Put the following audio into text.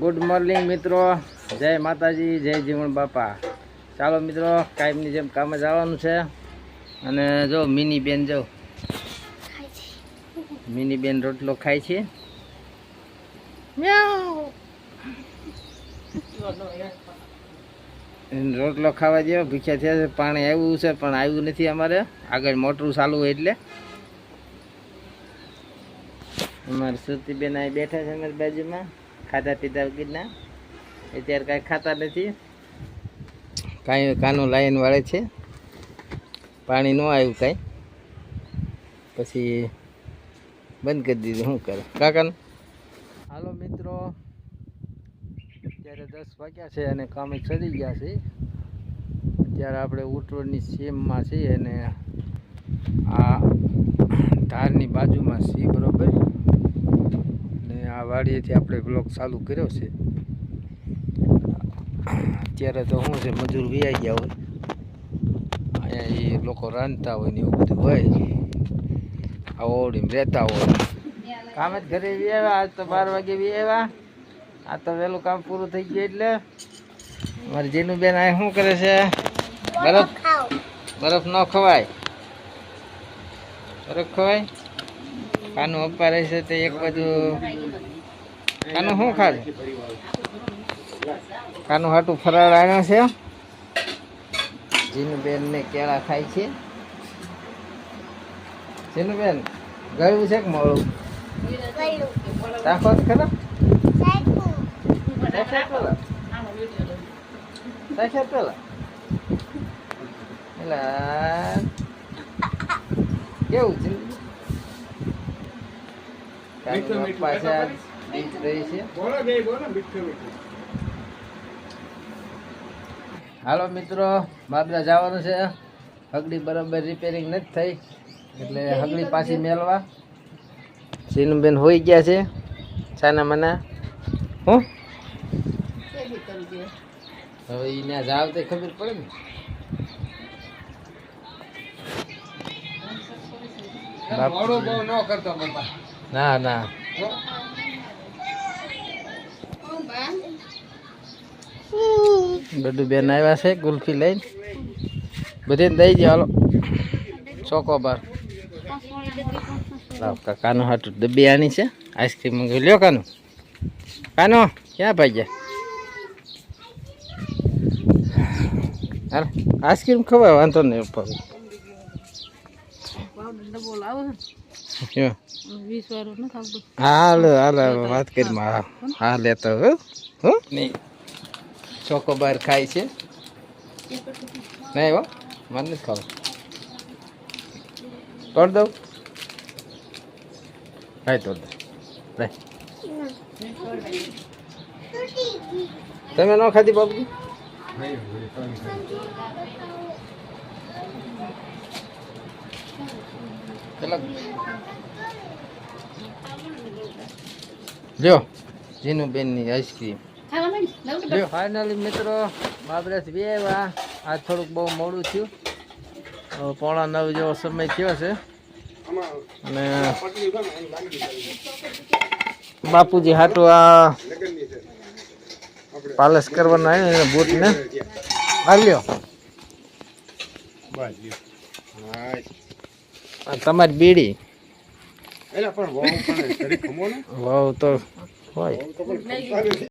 Good morning મિત્રો. જય માતાજી, જય જીવણ બાપા. ચાલો મિત્રો, કાયમની જેમ કામે જવાનું છે. અને જો, મિની બેન જો. મિની બેન રોટલો ખાય છે. રોટલો ખાવા જેવો ભીખ્યા થયા છે. પાણી આવ્યું છે, પણ આવ્યું નથી અમારે. આગળ મોટરું ચાલુ હોય એટલે. અમારે સુરતીબેન અહીં બેઠા છે અમારી બાજુમાં. ખાધા પીધા વગરના. અત્યારે કાંઈ ખાતા નથી. કાંઈ કાનું લાઈન વાળે છે. પાણી ન આવ્યું કાંઈ. પછી બંધ કરી દીધું શું કરે? કાકાનું? હાલો મિત્રો અત્યારે દસ વાગ્યા છે અને કામે ચડી ગયા છે. અત્યારે આપણે ઉટરોડની સીમમાં છીએ અને આ ધારની બાજુમાં છીએ બરોબર ને આ વાડીએથી આપણે બ્લોક ચાલુ કર્યો છે. અત્યારે તો શું છે, મજૂર વ્યાઈ ગયા હોય. અહીંયા એ લોકો રાંધતા હોય ને એવું બધું હોય. આ ઓવડીમાં રહેતા હોય. કામ જ ઘરે આવ્યા આજ તો બાર વાગે આવ્યા આ તો વહેલું કામ પૂરું થઈ ગયું એટલે. મારી જેનું બેન આ શું કરે છે? બરફ? બરફ ન ખવાય. બરફ ખવાય? કાનું અપ્પા રહે છે તે એક બાજુ કાનું શું ખાય કાનું હાટું ફરાળ આવ્યા છે. જીનું બેન ને કેળા ખાય છે. જીનુબેન ગયું છે કે મોડું? જ ખરા. સાક્ષાત પેલા. પેલા. કેવું છે? છે. હાલો મિત્રો બાબરા જવાનું છે. હગડી બરાબર રિપેરિંગ નથી થઈ એટલે હગડી પાછી મેળવા સીનુબેન હોઈ ગયા છે સાના મના. હું? હવે ત્યાં જાવ તો ખબર પડે ને? ના ના બધું બેન આવ્યા છે ગુલ્ફી લઈને. બધીને દઈ હાલો. ચોકો બાર. કાનો કાકાનું હાટું ડબ્બી આની છે આઈસ્ક્રીમ મંગાવી. લ્યો કાનું. કાનો ક્યાં ભાઈ ગયા હાલ આઈસ્ક્રીમ ખવાય વાંધો નહીં ઉપર? હાલ હાલ વાત કરી હા હા લેતો હો હો. નહીં. ચોકોબાર ખાય છે. નહીં હો, મને નથી ખાવું તોડ દઉં. ભાઈ, તોડ દઉં. તમે ન ખાધી બાપજી જો લ્યો જીનું બેનની આઈસ્ક્રીમ ફાઇનલી મિત્રો બાબરેસ બે આવ્યા આ થોડુંક બહુ મોડું થયું. પોણા નવ જેવો સમય થયો છે. અને બાપુજી હાટું આ પાલસ કરવાના આવ્યો બૂટને ને હાલ્યો તમારી બીડી. વાવ તો હોય.